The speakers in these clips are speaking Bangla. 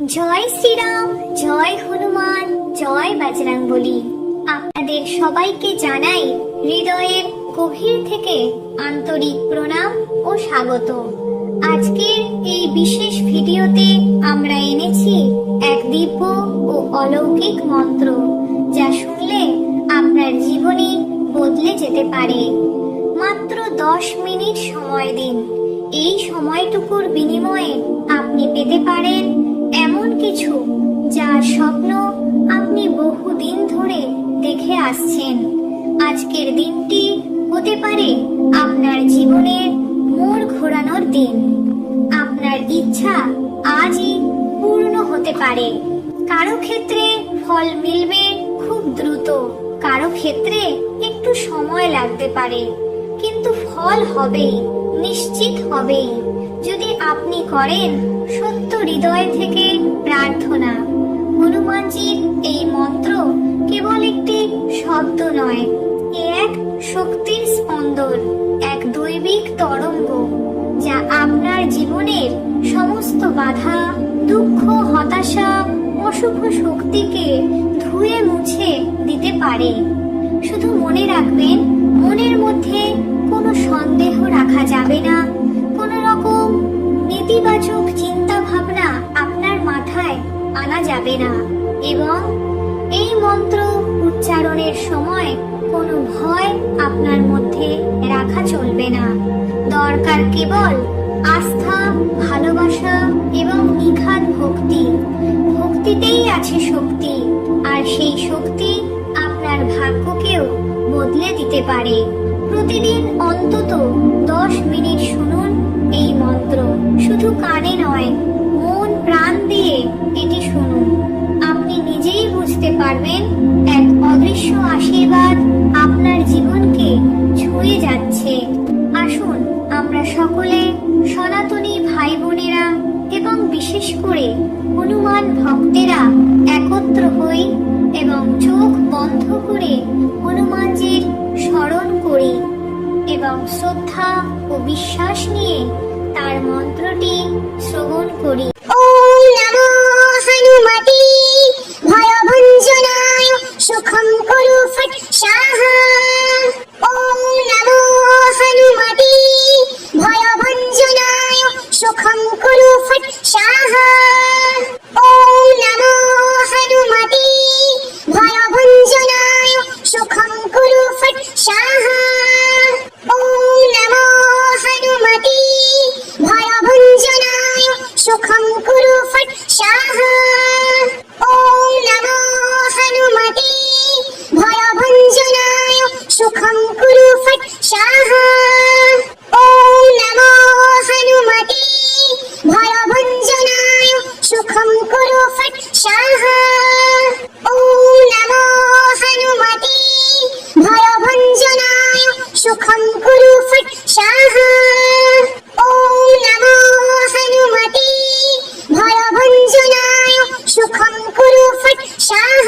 জয় শ্রীরাম, জয় হনুমান, জয় বাজরাং বলি আপনাদের সবাইকে জানাই হৃদয়ের গভীর থেকে আন্তরিক প্রণাম ও স্বাগত। আজকের এই বিশেষ ভিডিওতে আমরা এনেছি এক দিব্য ও অলৌকিক মন্ত্র, যা শুনলে আপনার জীবনই বদলে যেতে পারে। মাত্র দশ মিনিট সময় দিন। এই সময়টুকুর বিনিময়ে আপনি পেতে পারেন এমন কিছু যার স্বপ্ন আপনি বহুদিন ধরে দেখে আসছেন। আজকের দিনটি হতে পারে আপনার জীবনের মোড় ঘোরানোর দিন। আপনার ইচ্ছা আজই পূর্ণ হতে পারে। কারও ক্ষেত্রে ফল মিলবে খুব দ্রুত, কারও ক্ষেত্রে একটু সময় লাগতে পারে। কিন্তু ফল হবেই, নিশ্চিত হবেই। যদি আপনি করেন, সত্য হৃদয় থেকে প্রার্থনা। হনুমানজির এই মন্ত্র কেবল একটি শব্দ নয়, এ এক শক্তির স্পন্দন, এক দৈবিক তরঙ্গ, যা আপনার জীবনের সমস্ত বাধা, দুঃখ, হতাশা অশুভ শক্তিকে ধুয়ে মুছে দিতে পারে। শুধু মনে রাখবেন, মনের মধ্যে যাবে না। এবং এই মন্ত্র উচ্চারণের সময় কোনো ভয় আপনার মধ্যে রাখা চলবে না। দরকার কেবল আস্থা, ভালোবাসা এবং নিখাদ ভক্তি। ভক্তিতেই আছে শক্তি, আর সেই শক্তি আপনার ভাগ্যকেও বদলে দিতে পারে। প্রতিদিন অন্তত দশ মিনিট শুনুন এই মন্ত্র। শুধু সকলে সনাতনী ভাই বোনেরা এবং বিশেষ করে হনুমান ভক্তেরা একত্র হই এবং চোখ বন্ধ করে হনুমানজির স্মরণ করি এবং শ্রদ্ধা ও বিশ্বাস নিয়ে তার মন্ত্রটি শ্রবণ করি। খম খুরু ফট শাহ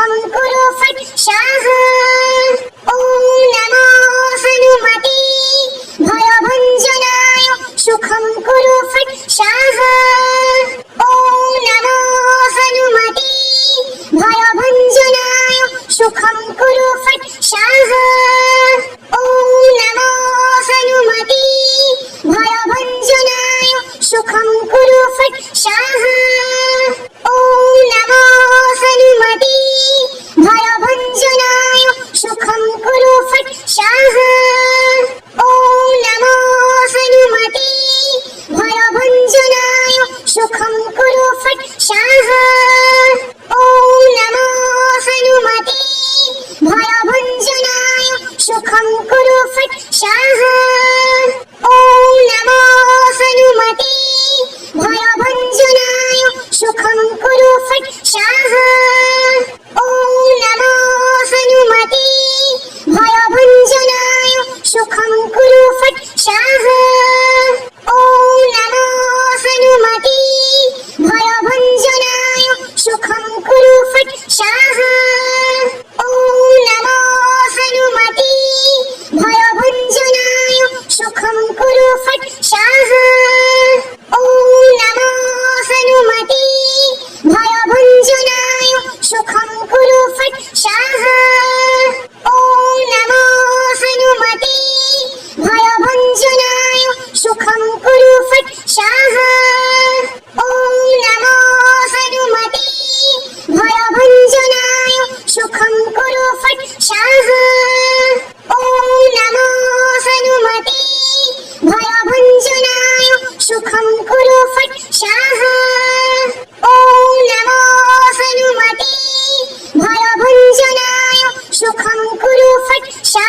kafam yıkıldı. सुखम குரு ஃபட் ஷா